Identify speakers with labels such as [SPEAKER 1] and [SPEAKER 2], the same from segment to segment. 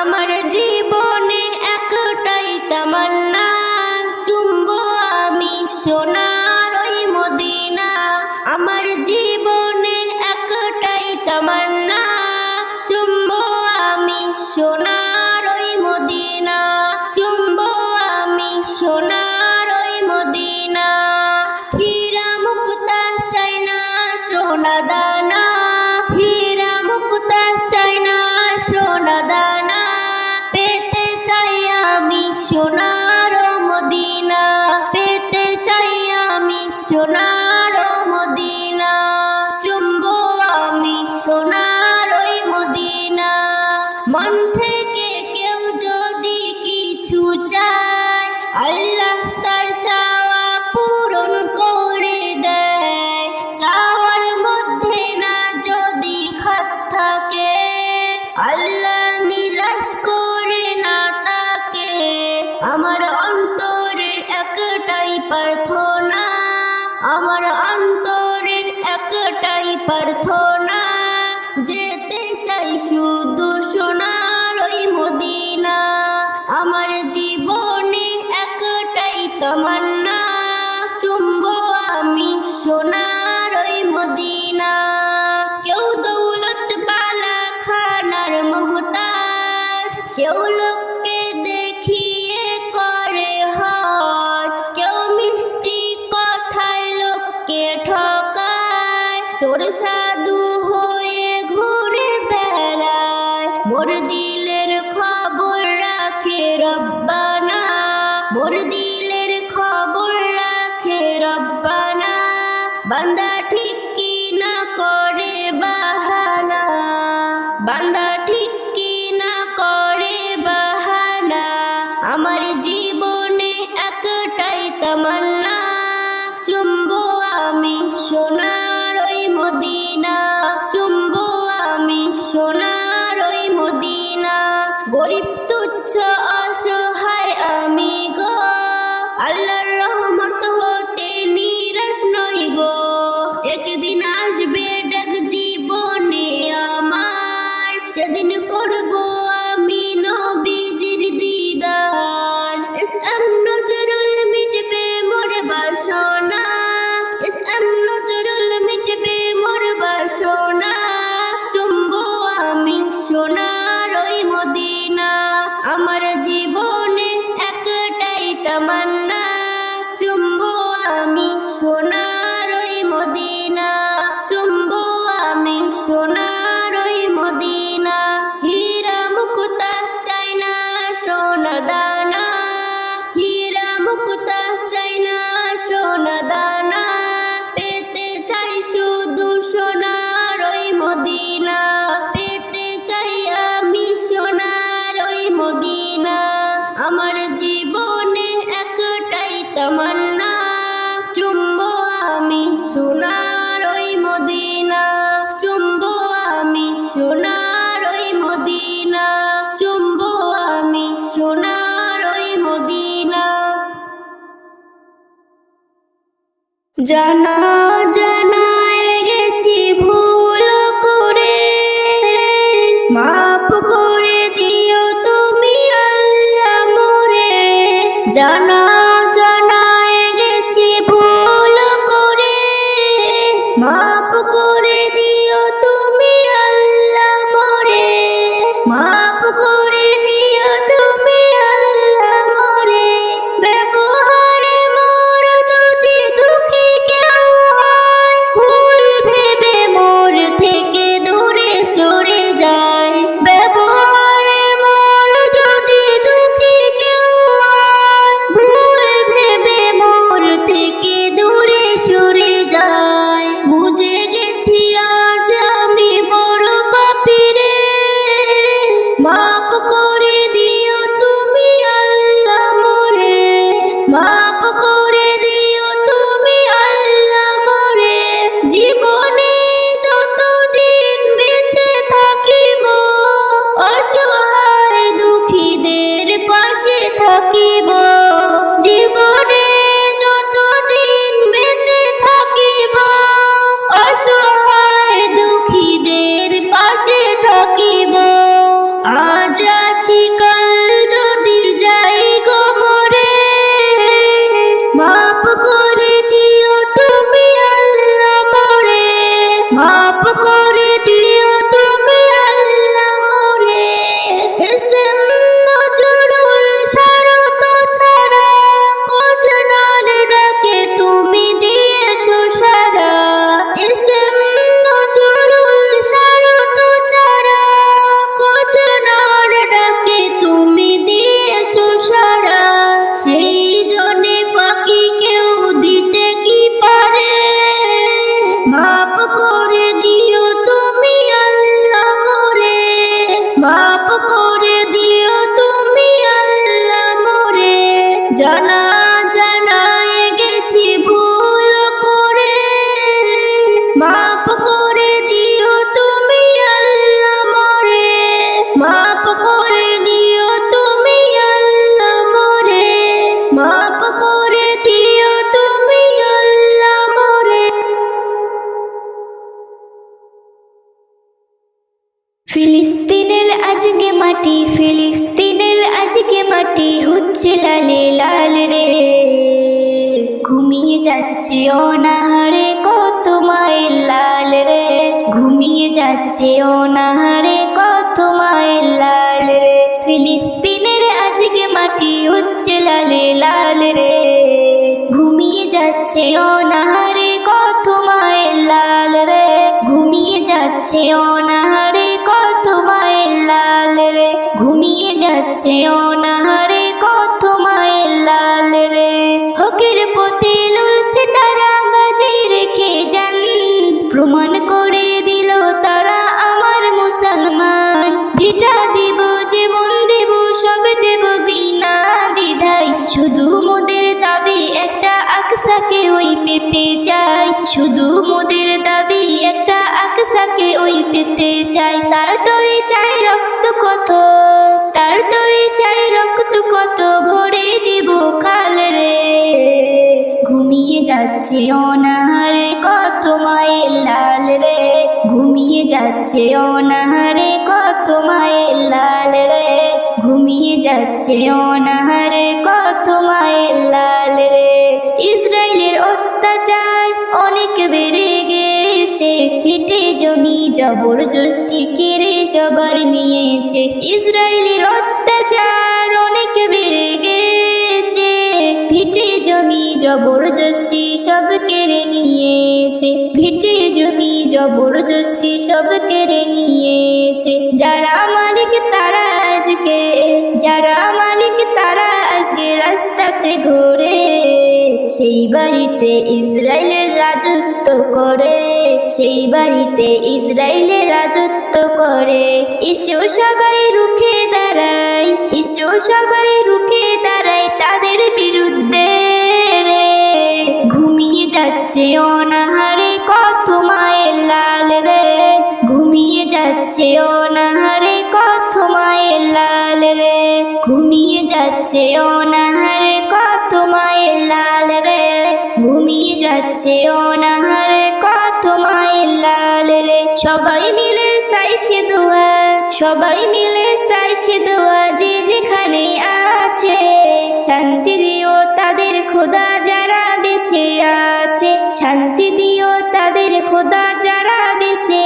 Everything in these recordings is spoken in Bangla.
[SPEAKER 1] আমার জীবনে একটাই তামান্না চুম্ব আমি সোনার ওই মদিনা। আমার জীবন আল্লাহ নিরাশ করে না তাকে। আমার অন্তরের একটাই প্রার্থনা, আমার অন্তরের একটাই প্রার্থনা, যেতে চাই শুধু সোনার ওই মদিনা। আমার জীবনে একটাই তামান্না, চুম্ব আমি সোনার ওই মদিনা। बंदा ठीक की ना को জানা জানায় গেছি করে। করে তুমি জানা যাচ্ছে অনাহারে কত মায়ের লাল রে। ঘুমিয়ে যাচ্ছে অনাহারে কত মায়ের লাল রে। ঘুমিয়ে যাচ্ছে অনাহারে শুধু মোদের দাবি একটা আকসাকে ওই পেতে চাই। তার তরে চাই রক্ত কত, তার তরে চাই রক্ত কত, ভরে দিব খাল রে। ঘুমিয়ে যাচ্ছে অনাহারে কত মায়ের লাল রে। ঘুমিয়ে যাচ্ছে অনাহারে কত মায়ের লাল রে। ঘুমিয়ে যাচ্ছে অনাহারে কত মায়ের লাল রে। ইসরায়েলের অত্যাচার অনেক বেড়ে গেছে। হেঁটে জমি জবরদস্তি কেড়ে সবার নিয়েছে। ইসরায়েলের অত্যাচার অনেক বেড়ে গেছে। ভিটে জমি জবরদস্তি সব কেড়ে নিয়েছে। ভিটে জমি জবরদস্তি সব কেড়ে নিয়েছে। যারা মালিক তারা আজকে যারা রাস্তাতে ঘোরে সেই বাড়িতে ইসরায়েলের রাজত্ব করে, সেই বাড়িতে ইসরায়েলের রাজত্ব করে। ইসো সবাই রুখে দাঁড়ায় ইসো সবাই রুখে দাঁড়ায় তাদের বিরুদ্ধে। ঘুমিয়ে যাচ্ছে অনাহারে যাচ্ছে অনাহারে কত মায়ের লাল রে। ঘুমিয়ে যাচ্ছে অনাহারে কত মায়ের লাল রে। ঘুমিয়ে যাচ্ছে অনাহারে কত মায়ের লাল রে। সবাই মিলে চাইছে দোয়া সবাই মিলে চাইছে দোয়া যে যেখানে আছে। শান্তি দিও তাদের খোদা যারা বেঁচে আছে। শান্তি দিও তাদের খোদা যারা বেঁচে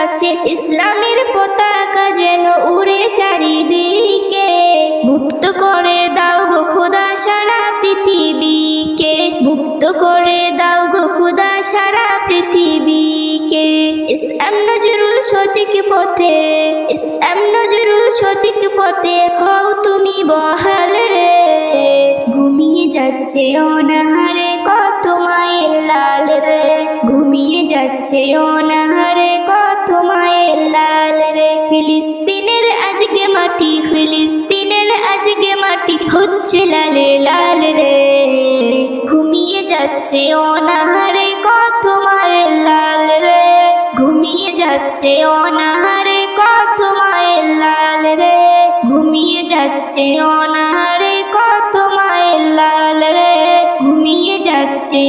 [SPEAKER 1] আছে। ইসলামের পতাকা যেন উড়ে চারিদিকে। মুক্ত করে দাও গো খোদা সারা পৃথিবীকে। মুক্ত করে দাও গো খোদা সারা পৃথিবীকে। ইসলাম নজরুল সঠিক পথে। ইসলাম নজরুল সঠিক পথে। হও তুমি বহাল রে। ঘুমিয়ে যাচ্ছে অনাহারে কত মায়ের লাল রে। ঘুমিয়ে যাচ্ছে অনাহারে কত মায়ের লাল রে। ফিলিস্তিনের আজকে মাটি, ফিলিস্তিনের আজকে মাটি হচ্ছে লালে লাল রে। ঘুমিয়ে যাচ্ছে অনাহারে যাচ্ছে অনাহারে, কত মায়ের লাল রে। ঘুমিয়ে যাচ্ছে অনাহারে, কত মায়ের লাল রে। ঘুমিয়ে যাচ্ছে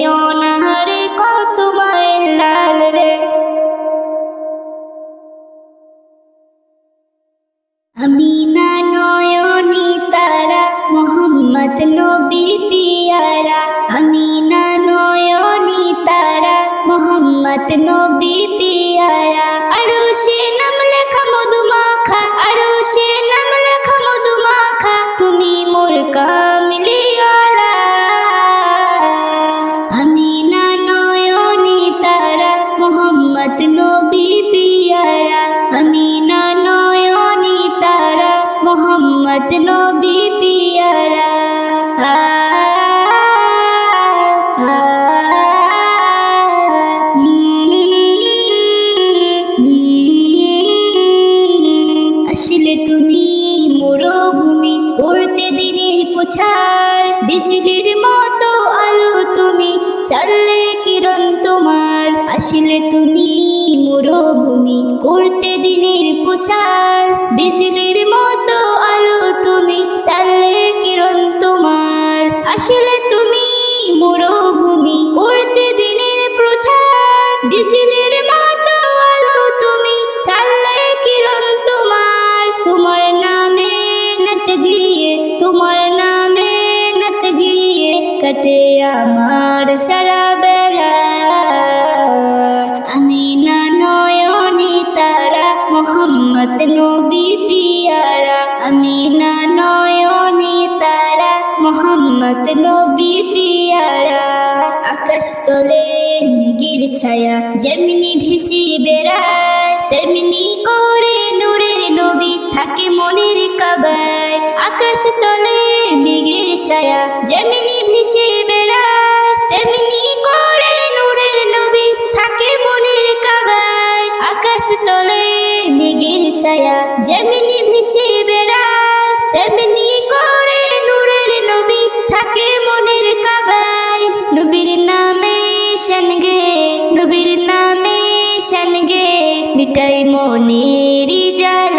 [SPEAKER 1] তোমার নামে নাত গিয়ে কাটে আমার সারা বেলা আমি না নয়নি তারা, মোহাম্মদ নবী পিয়ারা। আমি না নয়নি তারা, মোহাম্মদ নবী পিয়ারা। আকাশ তলে নিগির ছায়া, যেমনি ভেসে বেড়ায়, তেমনি করে নূরের নবী থাকে মনের কাবায়। আকাশ তলে মিগির ছায়া, যেমনি ভেসে বেড়ায়, তেমনি করে নূরের নবী থাকে মনের কাবায়। আকাশ তলে মিগির ছায়া, যেমনি ভেসে বেড়ায়, তেমনি করে নূরের নবী থাকে মনের কাবায়। নবীর নামে শনগে নবীর নামে শনগে মিটাই মনের জ্বালা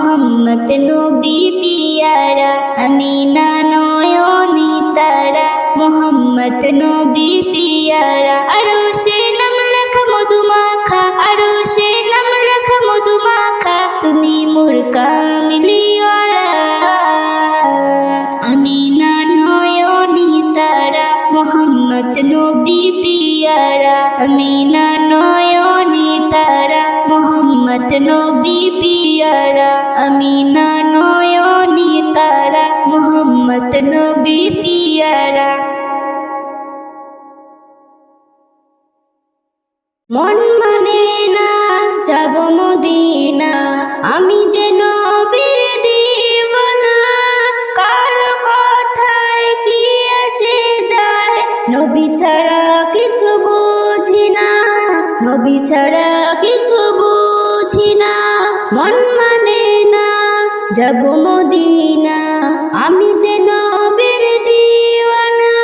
[SPEAKER 1] মোহাম্মদ নবী পিয়ারা আমি না নয়নি তারা, মোহাম্মদ নবী পিয়ারা। আরও সে নাম লেখা মধুমাখা, আরও সে নাম লেখা মধুমাখা, তুমি মোর কামলিওয়ালা। আমি না নয়নি তারা, মোহাম্মদ নবী পিয়ারা। আমি না নয়নি তারা, মোহাম্মদ নবী পিয়ারা। আমি না নয়নি তারা, মোহাম্মদ নবী পিয়ারা। মন মানে না, যাব মদিনা, আমি যে নবীর দিবানা কার কথায় কি আসে যায়, নবী ছাড়া কিছু বুঝি না, নবী ছাড়া কিছু বুঝি না, মন মানে না, যাব মদিনা। আমি যে নবীর দিওয়ানা,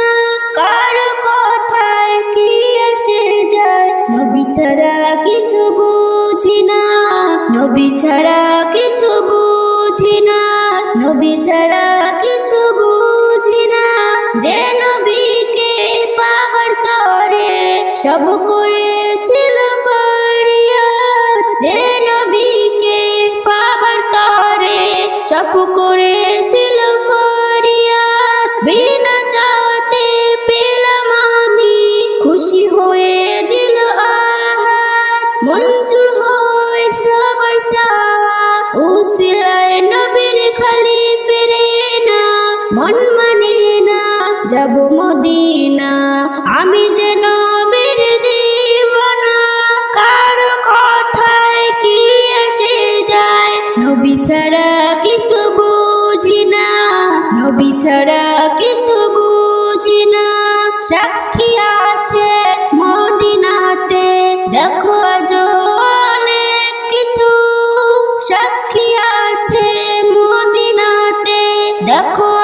[SPEAKER 1] কার কথায় কি আসে যায়? নবী ছাড়া কিছু বুঝি না, নবী ছাড়া কিছু বুঝি না, নবী ছাড়া কিছু বুঝি না। যে নবীকে পাবার তরে সব করেছিল করেছিল ফরিয়াদ। বিনা চাতে পেলাম আমি। খুশি হয়ে দিল আহাত। মঞ্জুর হয় সবার চাওয়া। উসিলায় নবীর খালি ফিরে না। মন মানে না, যাব মদিনা। আমি যে aku.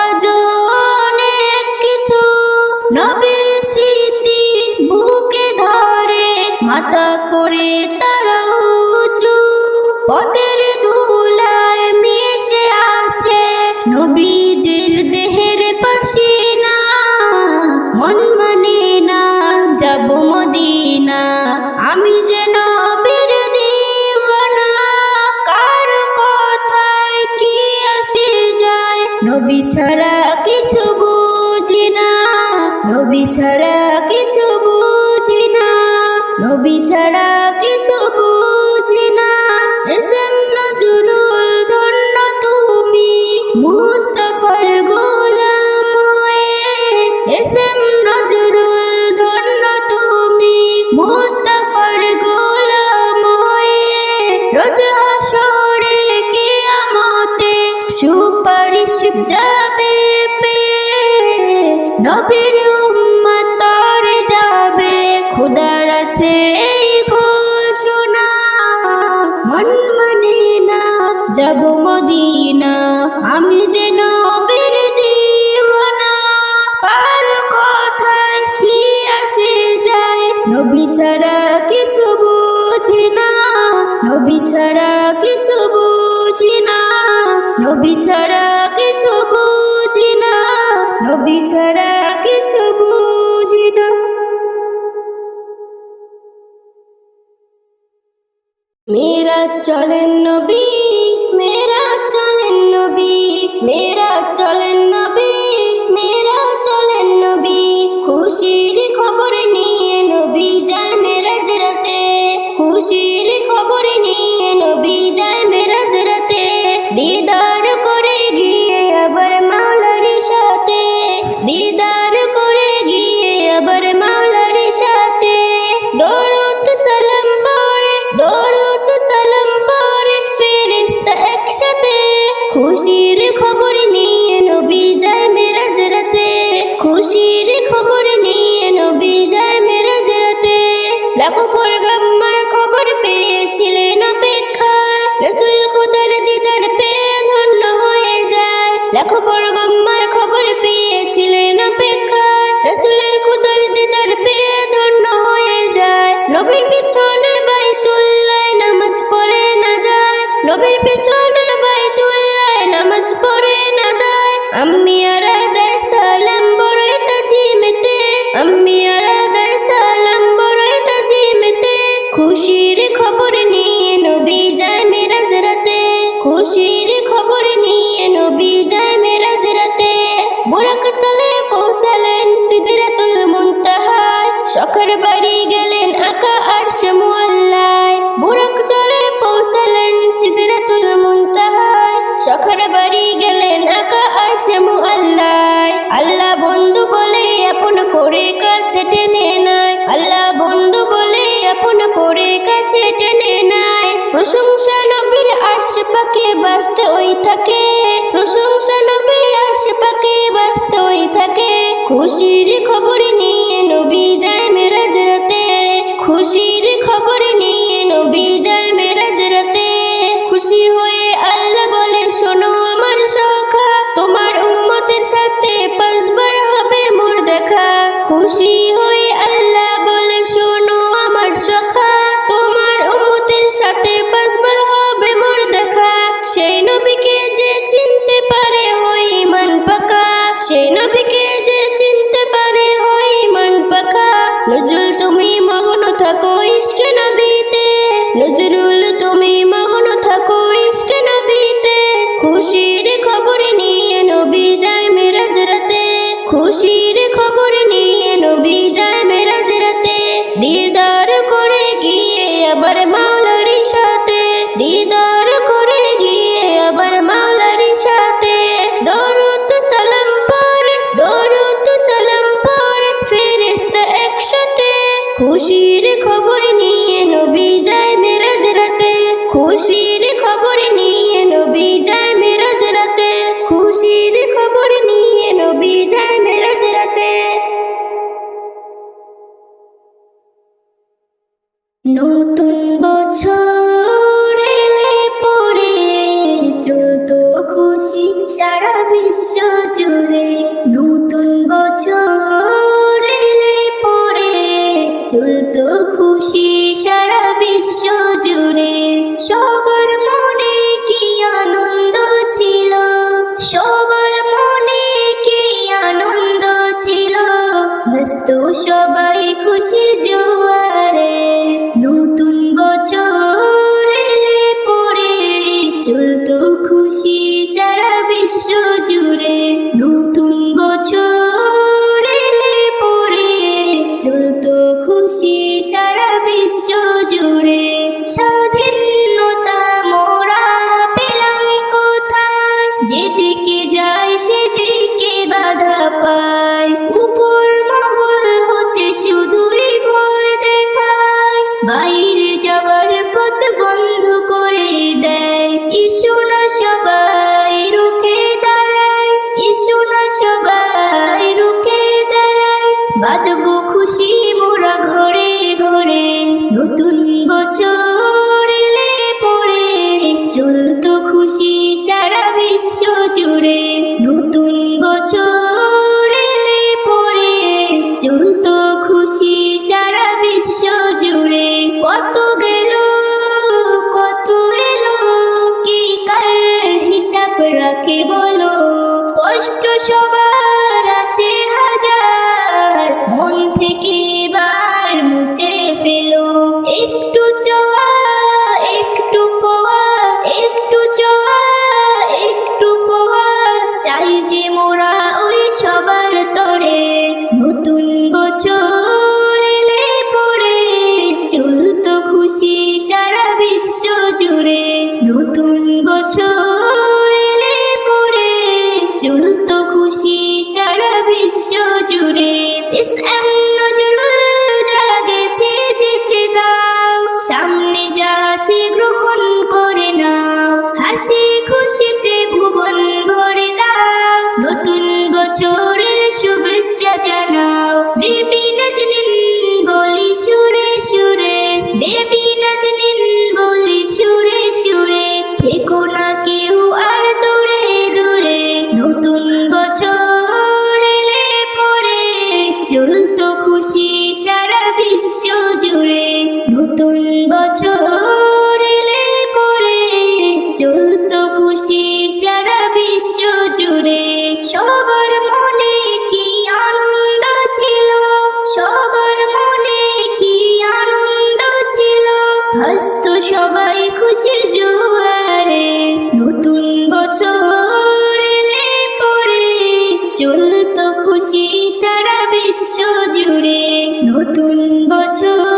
[SPEAKER 1] ছাড়া কিছু বুঝি না। নবী ছাড়া কিছু নবী ছাড়া কিছু বুঝি না, নবী ছাড়া কিছু বুঝি না। মেরা চলেন নবী মেরা চলেন নবী মেরা চলেন নবী মেরা চলেন নবী। খুশির খবর নিয়ে নবী যায় মেরাজ রাতে, খুশির খবর নিয়ে নবী যায় মেরাজ রাতে। দিদা খবর নিয়ে নবী যায় মেরাজ রাতে। খুশির খবর নিয়ে নবী যায় মেরাজ রাতে। লাখো পরগা পাকে বাঁচতে ওই থাকে। প্রশংসা নবীর আরশে পাকে বাঁচতে ওই থাকে। খুশির খবরে Oxi! খুশি সারা বিশ্ব জুড়ে নতুন বছর।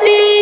[SPEAKER 1] পথ